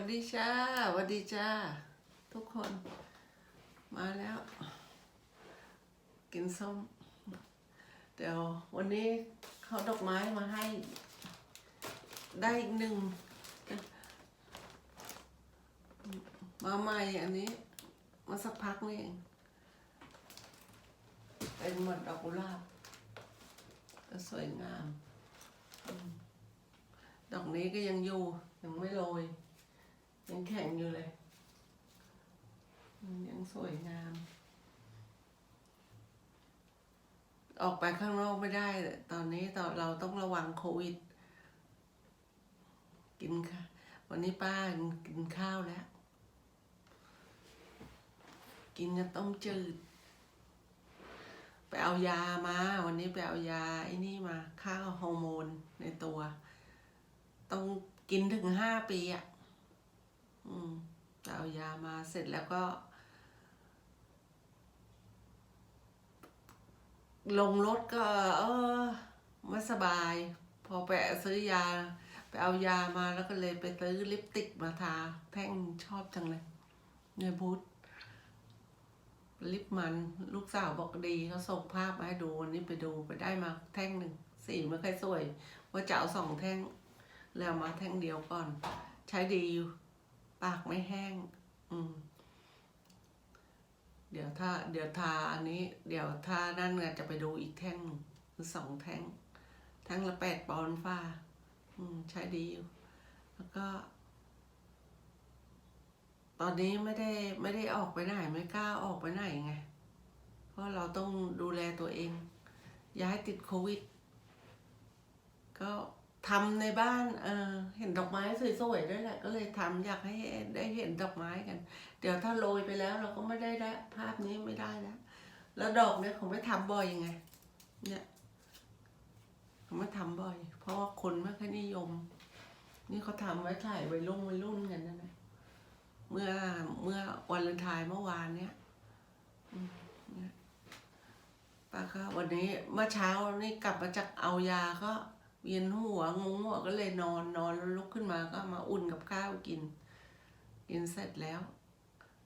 วัสดีจ้าสวัสดีจ้า ทุกคนมาแล้ว กินส้ม เดี๋ยววันนี้เขาดอกไม้มาให้ ได้อีกหนึ่งมาใหม่อันนี้ มาสักพักนี่เอง เป็นหมดดอกกุหลาบก็สวยงามอืมดอกนี้ก็ยังอยู่ ยังไม่โรย ยังแข็งอยู่เลย ยังสวยงาม ออกไปข้างนอกไม่ได้ ตอนนี้ตอนเราต้องระวังโควิด กินค่ะ วันนี้ป้ากินข้าวแล้ว กินกับต้มจืด ไปเอายามา วันนี้ไปเอายาไอ้นี่มาค่าฮอร์โมนในตัว ต้องกินถึงห้าปีอะ อืมเอายามาเสร็จแล้วก็ ลงรถก็ เออไม่สบาย พอไปซื้อยา ไปเอายามาแล้วก็เลยไปซื้อลิปติกมาทา แท่งชอบจังเลยในบูธลิปมันลูกสาวบอกดีเขาส่งภาพมาให้ดูวันนี้ไปดูไปได้มาแท่งหนึ่งสีไม่ค่อยสวย ว่าจะเอาสองแท่ง แล้วมาแท่งเดียวก่อน ใช้ดีอยู่ ปากไม่แห้ง อืม เดี๋ยวถ้า เดี๋ยวทาอันนี้ เดี๋ยวถ้านั่นเนี่ยจะไปดูอีกแท่งหนึ่งหรือสองแท่ง แท่งละแปดปอนด์ฟ้า อืม ใช้ดีอยู่ แล้วก็ ตอนนี้ไม่ได้ไม่ได้ออกไปไหนไม่กล้าออกไปไหนไง เพราะเราต้องดูแลตัวเอง อย่าให้ติดโควิด ก็ ทำในบ้านเออเห็นดอกไม้สวยๆด้วยแหละ ก็เลยทำอยากให้ได้เห็นดอกไม้กัน เดี๋ยวถ้าโรยไปแล้วเราก็ไม่ได้แล้วภาพนี้ไม่ได้แล้วแล้วดอกเนี่ยเขาไม่ทำบ่อยยังไง เนี่ยเขาไม่ทำบ่อย เพราะว่าคนไม่ค่อยนิยม นี่เขาทำไว้ถ่ายไว้รุ่นไว้รุ่นกันนะนะเมื่อเมื่อวันเลนทายเมื่อวานเนี่ยอืมเนี่ยป้าก็วันนี้เมื่อเช้านี่กลับมาจากเอายาก็ เวียนหัวงงหัวก็เลยนอนนอนแล้วลุกขึ้นมาก็มาอุ่นกับข้าวกิน กินเสร็จแล้ว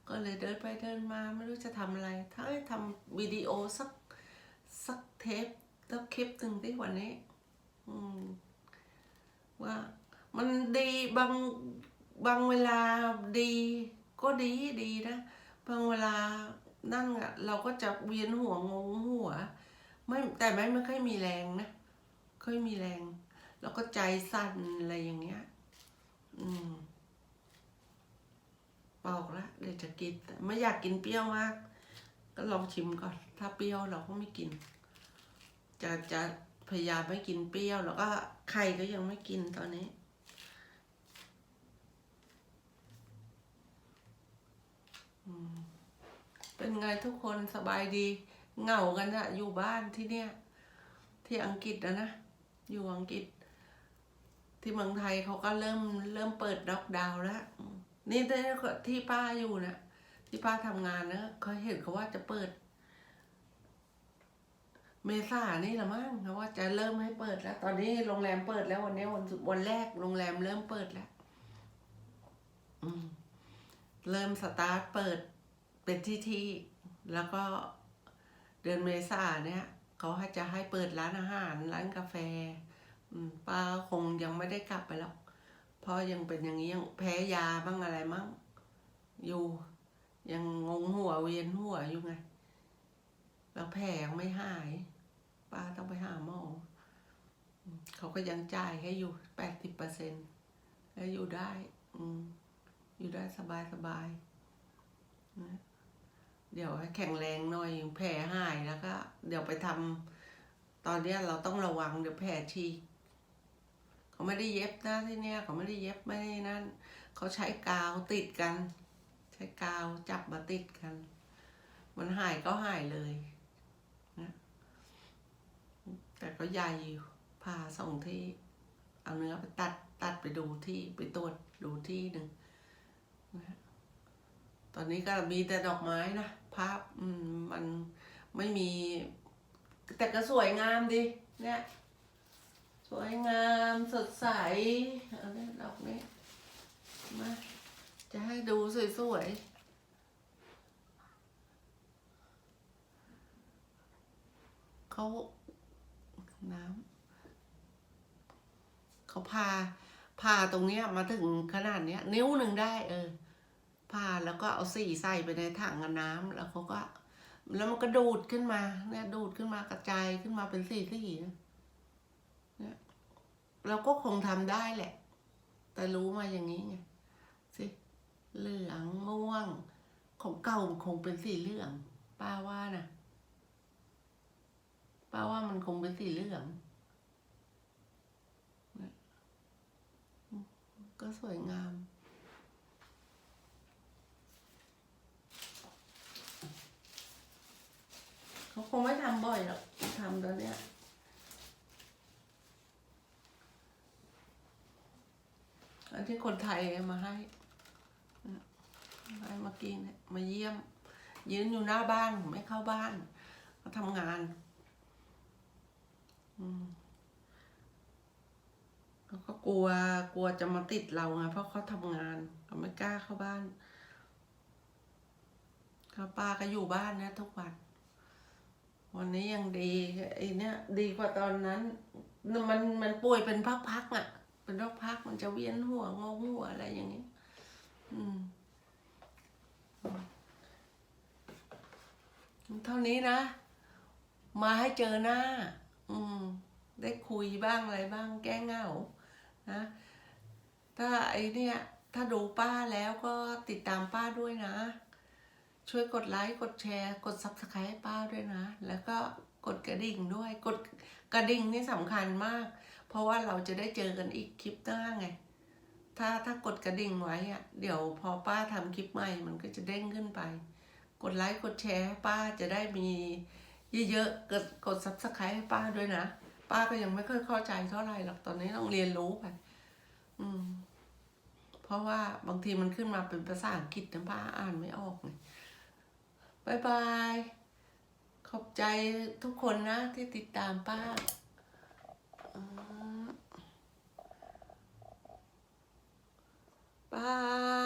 ก็เลยเดินไปเดินมาไม่รู้จะทำอะไร ถ้าทำวิดีโอสักสักเทปสักคลิปหนึ่งที่วันนี้อืว่ามันดีบางบางเวลาดีก็ดีดีนะบางเวลานั่นอะเราก็จะเวียนหัวงงหัวไม่แต่ไม่ไม่ค่อยมีแรงนะ ค่อยมีแรง แล้วก็ใจสั่นอะไรอย่างเงี้ย อืมบอกแล้วเดี๋ยวจะกินแต่ไม่อยากกินเปรี้ยวมาก ก็ลองชิมก่อน ถ้าเปรี้ยวเราก็ไม่กิน จะจะพยายามไม่กินเปรี้ยว แล้วก็ไข่ก็ยังไม่กินตอนนี้ เป็นไงทุกคนสบายดี เหงากันอะอยู่บ้านที่เนี่ย ที่อังกฤษนะนะ อยู่อังกฤษ ที่เมืองไทยเขาก็เริ่มเริ่มเปิดล็อกดาวน์แล้ว นี่ที่ป้าอยู่นะที่ป้าทำงานนะเขาเห็นเขาว่าจะเปิด เมษานี่ละมั้งเขาว่าจะเริ่มให้เปิดแล้ว ตอนนี้โรงแรมเปิดแล้ววันนี้วันวันแรกโรงแรมเริ่มเปิดแล้วอืมเริ่มสตาร์ทเปิดเป็นที่ที่ แล้วก็เดือนเมษาเนี่ย เขาจะให้เปิดร้านอาหารร้านกาแฟป้าคงยังไม่ได้กลับไปหรอกเพราะยังเป็นอย่างนี้ยังแพ้ยาบ้างอะไรมั่งอยู่ยังงงหัวเวียนหัวอยู่ไง แล้วแผลยังไม่หาย ป้าต้องไปหาหมอเขาก็ยังจ่ายให้อยู่แปดสิบเปอร์เซ็นต์แล้วอยู่ได้ อืมอยู่ได้สบายสบายนะ เดี๋ยวให้แข็งแรงหน่อยแผลหายแล้วก็ เดี๋ยวไปทำตอนเนี้ยเราต้องระวังเดี๋ยวแผลฉีกเขาไม่ได้เย็บนะที่เนี้ยเขาไม่ได้เย็บไม่ได้นั่นเขาใช้กาวติดกัน ใช้กาวจับมาติดกัน มันหายก็หายเลยนะแต่ก็ใหญ่ผ่าสองที่เอาเนื้อไปตัดตัดไปดูที่ไปตรวจดูที่หนึ่งนะ ตอนนี้ก็มีแต่ดอกไม้นะภาพมมันไม่มี แต่ก็สวยงามดีเนี่ยสวยงามสดใสเอาเนี่ยดอกนี้มาสวยๆเขาน้ำเขาพาพาตรงเนี้ยมาถึงขนาดเนี้ย นิ้วหนึ่งได้เออ พาแล้วก็เอาสีใส่ไปในถังกับน้ำแล้วเขาก็ แล้วมันก็ดูดขึ้นมา เนี่ยดูดขึ้นมากระจายขึ้นมาเป็นสีสีเนี่ยเราก็คงทำได้แหละ แต่รู้มาอย่างนี้ไงสิเหลืองม่วง ของเก่ามันคงเป็นสีเหลืองป้าว่านะป้าว่ามันคงเป็นสีเหลืองก็สวยงาม เขาคงไม่ทำบ่อยหรอกทำตอนเนี้ยอันที่คนไทยมาให้ให้มื่อกี้เนี่ยมาเยี่ยม ยืนอยู่หน้าบ้านไม่เข้าบ้านเขาทำงานเขาก็กลัวกลัวจะมาติดเราไงเพราะเขาทำงานเขาไม่กล้าเข้าบ้านเขาป้าก็อยู่บ้านนะทุกวัน วันนี้ยังดีไอ้เนี่ยดีกว่าตอนนั้น มันมันป่วยเป็นพักๆอะ เป็นพักๆมันจะเวียนหัวงงหัวอะไรอย่างนี้อืมเท่านี้นะ มาให้เจอหน้า อืม ได้คุยบ้างอะไรบ้าง แก้เหงา นะ ถ้าไอเนี่ย ถ้าดูป้าแล้วก็ติดตามป้าด้วยนะ ช่วยกดไลค์ กดแชร์ กด subscribe ให้ป้าด้วยนะ แล้วก็กดกระดิ่งด้วย กดกระดิ่งนี่สำคัญมาก เพราะว่าเราจะได้เจอกันอีกคลิปหน้าไง ถ้าถ้ากดกระดิ่งไว้อะเดี๋ยวพอป้าทำคลิปใหม่ มันก็จะเด้งขึ้นไป กดไลค์ กดแชร์ป้าจะได้มีเยอะๆ กดกด subscribe ให้ป้าด้วยนะ ป้าก็ยังไม่ค่อยเข้าใจเท่าไหร่หรอก ตอนนี้ต้องเรียนรู้ไป อืม เพราะว่าบางทีมันขึ้นมาเป็นภาษาอังกฤษนะป้าอ่านไม่ออกไง บายบาย ขอบใจทุกคนนะที่ติดตามป้า บาย